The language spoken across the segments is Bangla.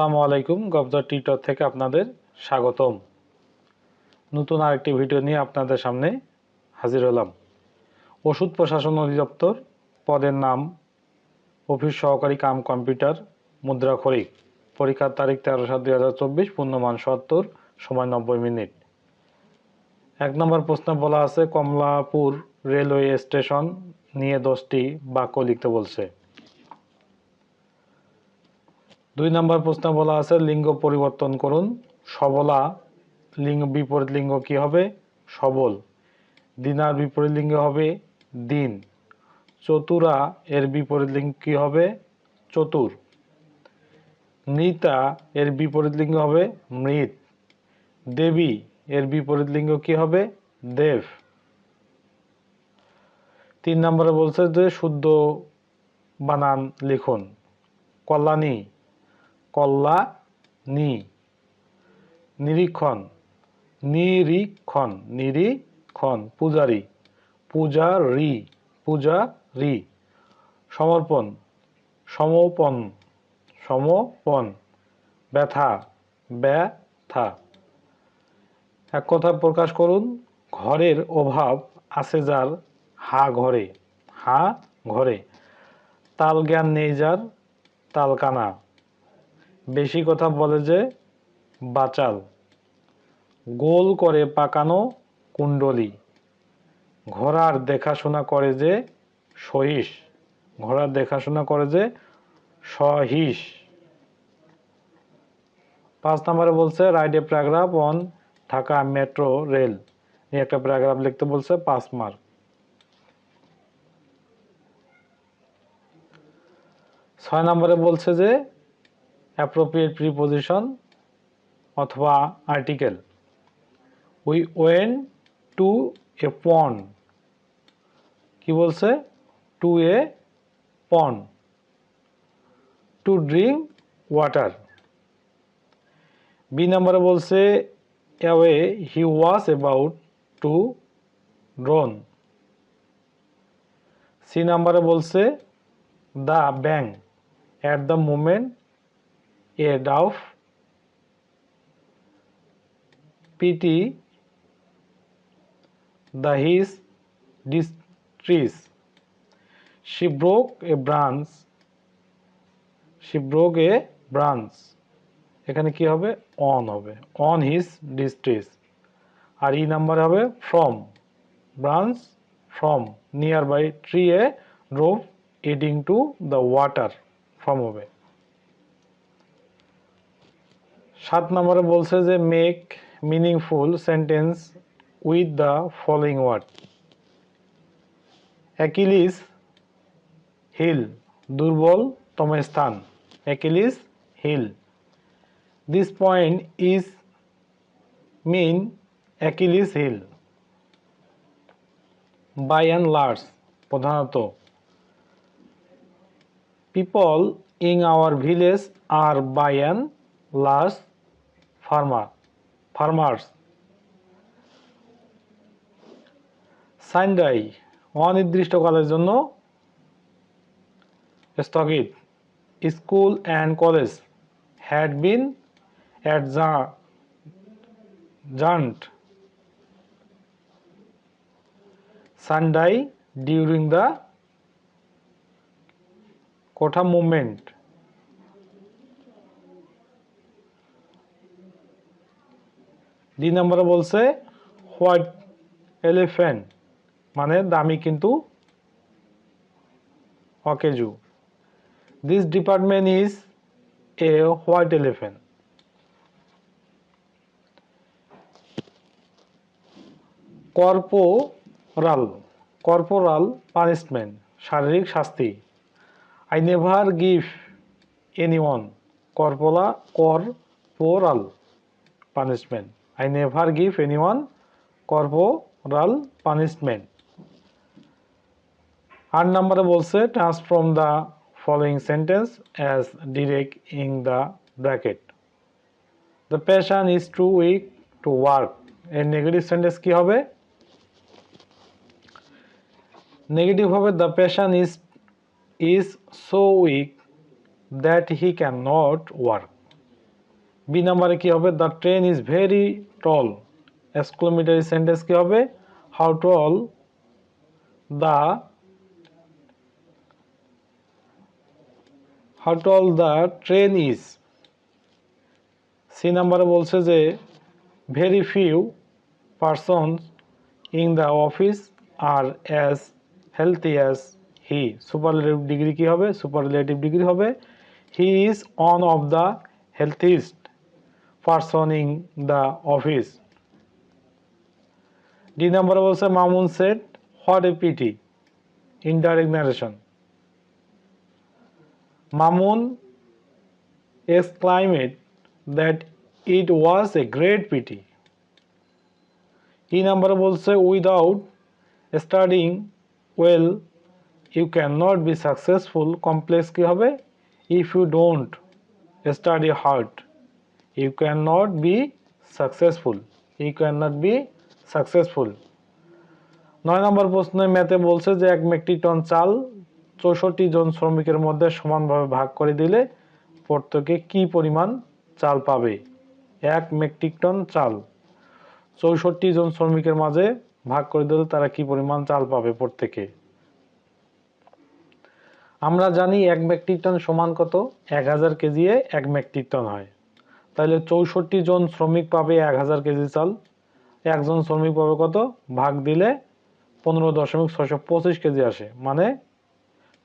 আসসালামু আলাইকুম, গবদর টিটর থেকে আপনাদের স্বাগতম। নতুন আরেকটি ভিডিও নিয়ে আপনাদের সামনে হাজির হলাম। ওষুধ প্রশাসন অধিদপ্তর পদের নাম, অফিস সহকারী কাম কম্পিউটার মুদ্রা খরিক পরীক্ষার তারিখ তেরো সাত দুই হাজার চব্বিশ, পূর্ণমান সত্তর, সময় নব্বই মিনিট। এক নম্বর প্রশ্ন বলা আছে, কমলাপুর রেলওয়ে স্টেশন নিয়ে দশটি বাক্য লিখতে বলছে। দুই নম্বর প্রশ্ন বলা আছে, লিঙ্গ পরিবর্তন করুন। সবলা, লিঙ্গ, বিপরীত লিঙ্গ কি হবে? সবল। দিনার বিপরীত লিঙ্গ হবে দিন। চতুরা এর বিপরীত লিঙ্গ কি হবে? চতুর। নৃতা এর বিপরীত লিঙ্গ হবে মৃত। দেবী এর বিপরীত লিঙ্গ কি হবে? দেব। তিন নম্বরে বলছে যে শুদ্ধ বানান লিখুন। কল্যাণী কল্লা, নি। নিরীক্ষণ। নিরীক্ষণ। নিরীক্ষণ। পূজারি। পূজা রি পূজা রি সমর্পণ। সমপন। সমপন। ব্যথা। ব্যথা। এক কথা প্রকাশ করুন, ঘরের অভাব আছে যার, হা ঘরে। হা ঘরে। তাল জ্ঞান নেই যার তালকানা বেশি কথা বলে যে বাচাল। গোল করে পাকানো কুণ্ডলি। ঘোড়ার দেখাশোনা করে যে সহিস। ঘোড়ার দেখাশোনা করে যে সহিস। পাঁচ নম্বরে বলছে write a paragraph on Dhaka metro rail নিয়ে একটা প্যারাগ্রাফ লিখতে বলছে, পাঁচ মার্ক। ছয় নম্বরে বলছে যে অ্যাপ্রোপ্রিয়েট প্রিপোজিশন অথবা article we went to a pond কি বলছে? টু এ পন টু ড্রিঙ্ক ওয়াটার বি নাম্বারে বলছে away he was about to drown C নাম্বারে বলছে the bang at the moment a dove pity the his distress she broke a branch. She broke a branch. এখানে কি হবে? অন হবে। অন হিজ ডিস্ট্রেস আর ই নাম্বার হবে from branch from nearby tree a drove eating to the water from হবে। সাত নম্বরে বলছে যে make meaningful sentence with the following word Achilles heel দুর্বলতম স্থান Achilles heel this point is mean Achilles heel by and large প্রধানত people in our village are by and large farmer farmers. Sine die অনির্দিষ্টকালের জন্য স্থগিত। School and college had been jaunt sine die during the quota movement. D নম্বরে বলছে হোয়াইট এলিফ্যান্ট মানে দামি কিন্তু অকেজু। This department is a white elephant corporal corporal punishment শারীরিক শাস্তি। I never give anyone corporal corporal punishment I never give anyone corporal punishment. আর নম্বরে বলছে transform the following sentence as direct in the bracket the person is too weak to work এর নেগেটিভ সেন্টেন্স কি হবে? নেগেটিভ হবে the person is is so weak that he can not work B নাম্বারে কি হবে? The train is very tall exclamatory sentence কি হবে? How tall the how tall the train is C নাম্বারে বলছে যে very few persons in the office are as healthy as he superlative degree কি হবে? সুপারলেটিভ ডিগ্রি হবে। He is one of the healthiest person the office D নাম্বারে বলছে Mamun said what a pity indirect narration Mamun exclaimed that it was a great pity. E number বলছে without studying well you can not be successful complex কি হবে? If you don't study hard you can not be successful you can not be successful নয় নম্বর প্রশ্নে ম্যাথে বলছে যে এক মেট্রিক টন চাল চৌষট্টি জন শ্রমিকের মধ্যে সমানভাবে ভাগ করে দিলে প্রত্যেকে কি পরিমাণ চাল পাবে? এক মেট্রিক টন চাল। চৌষট্টি জন শ্রমিকের মাঝে ভাগ করে দিলে তারা কি পরিমাণ চাল পাবে প্রত্যেকে? আমরা জানি এক মেট্রিক টন সমান কত? এক হাজার কেজি এক মেট্রিক টন হয়। তাহলে চৌষট্টি জন শ্রমিক পাবে এক হাজার কেজি চাল। একজন শ্রমিক পাবে কত? ভাগ দিলে পনেরো দশমিক ছশো পঁচিশ কেজি আসে। মানে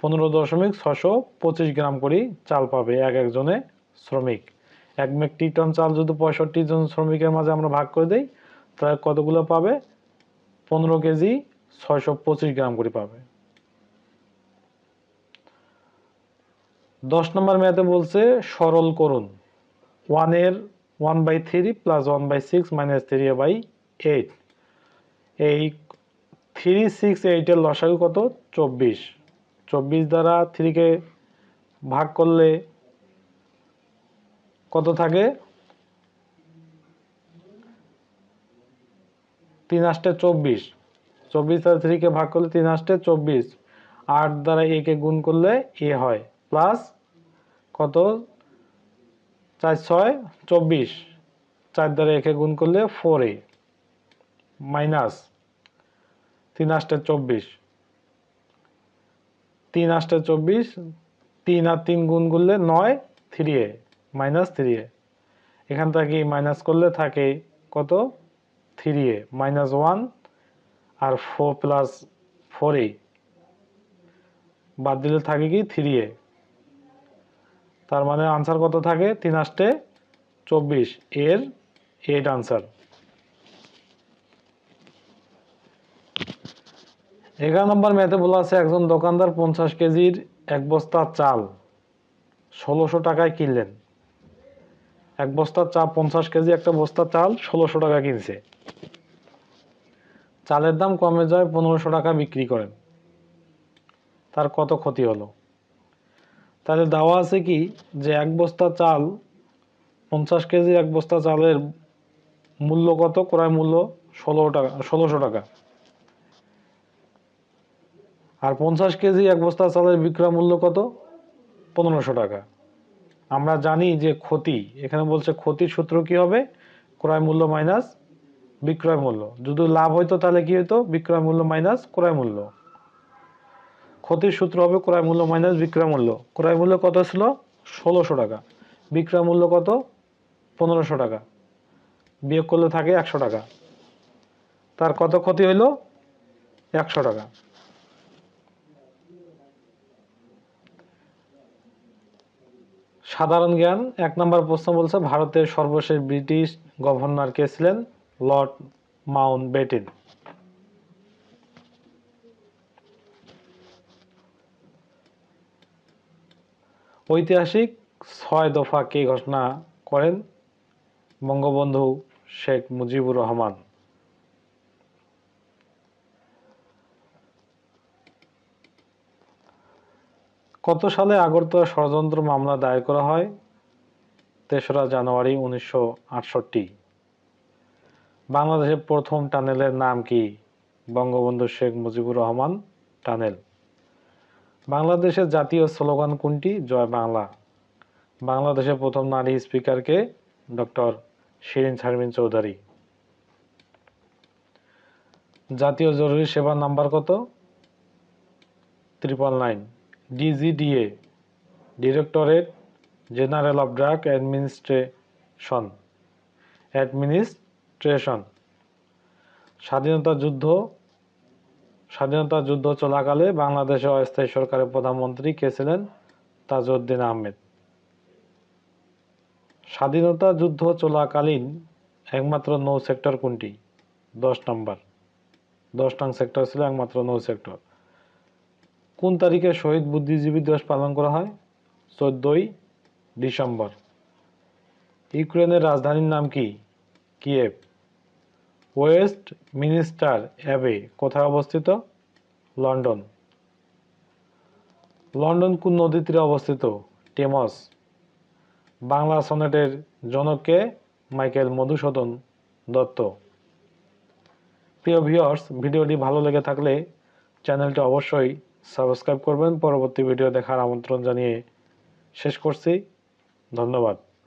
পনেরো দশমিক ছশো পঁচিশ গ্রাম করে চাল পাবে এক একজনে শ্রমিক। এক মেট্রিক টন চাল যদি পঁয়ষট্টি জন শ্রমিকের মাঝে আমরা ভাগ করে দিই, তাহলে কতগুলো পাবে? পনেরো কেজি ছয়শো পঁচিশ গ্রাম করে পাবে। দশ নম্বর ম্যাথে বলছে সরল করুন। ওয়ানের one by three plus one by six minus three by eight এই থ্রি সিক্স এইটের লসাগু কত? চব্বিশ। চব্বিশ দ্বারা থ্রিকে ভাগ করলে কত থাকে? তিন আষ্টে চব্বিশ। চব্বিশ দ্বারা থ্রিকে ভাগ করলে তিন আষ্টে চব্বিশ। আট দ্বারা একে গুণ করলে এ হয়। প্লাস কত? চার ছয়, চব্বিশ। চার দ্বারা একে গুণ করলে ফোর এ মাইনাস তিন আষ্টে চব্বিশ। তিন আষ্টে চব্বিশ, তিন আর তিন গুণ করলে নয় three A minus three A এখান থেকে মাইনাস করলে থাকে কত? থ্রি এ মাইনাস ওয়ান আর ফোর প্লাস ফোর এ বাদ দিলে থাকে কি? থ্রি এ তার মানে আনসার কত থাকে? তিন আষ্টে চব্বিশ। এর এইট আনসার এগারো নম্বর ম্যাথে বলা আছে, একজন দোকানদার পঞ্চাশ কেজির এক বস্তা চাল ষোলোশো টাকায় কিনলেন। এক বস্তা চা, পঞ্চাশ কেজি একটা বস্তা চাল ষোলোশো টাকা কিনছে। চালের দাম কমে যায়, পনেরোশো টাকা বিক্রি করেন। তার কত ক্ষতি হলো? তাহলে দেওয়া আছে কি? যে এক বস্তা চাল, পঞ্চাশ কেজি এক বস্তা চালের মূল্য কত? ক্রয় মূল্য ষোলো টাকা, ষোলোশো টাকা। আর পঞ্চাশ কেজি এক বস্তা চালের বিক্রয় মূল্য কত? পনেরোশো টাকা। আমরা জানি যে ক্ষতি, এখানে বলছে ক্ষতির সূত্র কি হবে? ক্রয় মূল্য মাইনাস বিক্রয় মূল্য। যদি লাভ হইতো তাহলে কি হতো বিক্রয় মূল্য মাইনাস ক্রয় মূল্য। ক্ষতির সূত্র হবে ক্রয় মূল্য মাইনাস বিক্রয় মূল্য। ক্রয় মূল্য কত ছিল? ষোলোশো টাকা। বিক্রয় মূল্য কত? পনেরোশো টাকা। বিয়োগ করলে থাকে একশো টাকা। তার কত ক্ষতি হইল? একশো টাকা। সাধারণ জ্ঞান, এক নম্বর প্রশ্ন বলছে, ভারতের সর্বশেষ ব্রিটিশ গভর্নর কে ছিলেন? লর্ড মাউন্ট বেটেন ঐতিহাসিক ছয় দফা কে ঘোষণা করেন বঙ্গবন্ধু শেখ মুজিবুর রহমান? কত সালে আগরতলা ষড়যন্ত্র মামলা দায়ের করা হয়? তেসরা জানুয়ারি উনিশশো আটষট্টি। বাংলাদেশের প্রথম টানেলের নাম কি বঙ্গবন্ধু শেখ মুজিবুর রহমান টানেল? বাংলাদেশের জাতীয় স্লোগান কোনটি? জয় বাংলা। বাংলাদেশের প্রথম নারী স্পিকারকে ডক্টর শিরিন শারমিন চৌধুরী। জাতীয় জরুরি সেবা নাম্বার কত? Triple nine DGDA, directorate general of drug administration. Administration. স্বাধীনতা যুদ্ধ স্বাধীনতা যুদ্ধ চলাকালে বাংলাদেশের অস্থায়ী সরকারের প্রধানমন্ত্রী কে ছিলেন? তাজউদ্দিন আহমেদ। স্বাধীনতা যুদ্ধ চলাকালীন একমাত্র নৌ সেক্টর কোনটি? দশ নম্বর। দশ নং সেক্টর ছিল একমাত্র নৌ সেক্টর। কোন তারিখে শহীদ বুদ্ধিজীবী দিবস পালন করা হয়? চোদ্দই ডিসেম্বর। ইউক্রেনের রাজধানীর নাম কি? কিয়েভ। ওয়েস্ট মিনিস্টার অ্যাবে কোথায় অবস্থিত? লন্ডন। লন্ডন কোন নদী তীরে অবস্থিত? টেমস। বাংলা সনেটের জনককে মাইকেল মধুসূদন দত্ত। প্রিয় ভিউয়ার্স, ভিডিওটি ভালো লেগে থাকলে চ্যানেলটি অবশ্যই সাবস্ক্রাইব করবেন। পরবর্তী ভিডিও দেখার আমন্ত্রণ জানিয়ে শেষ করছি। ধন্যবাদ।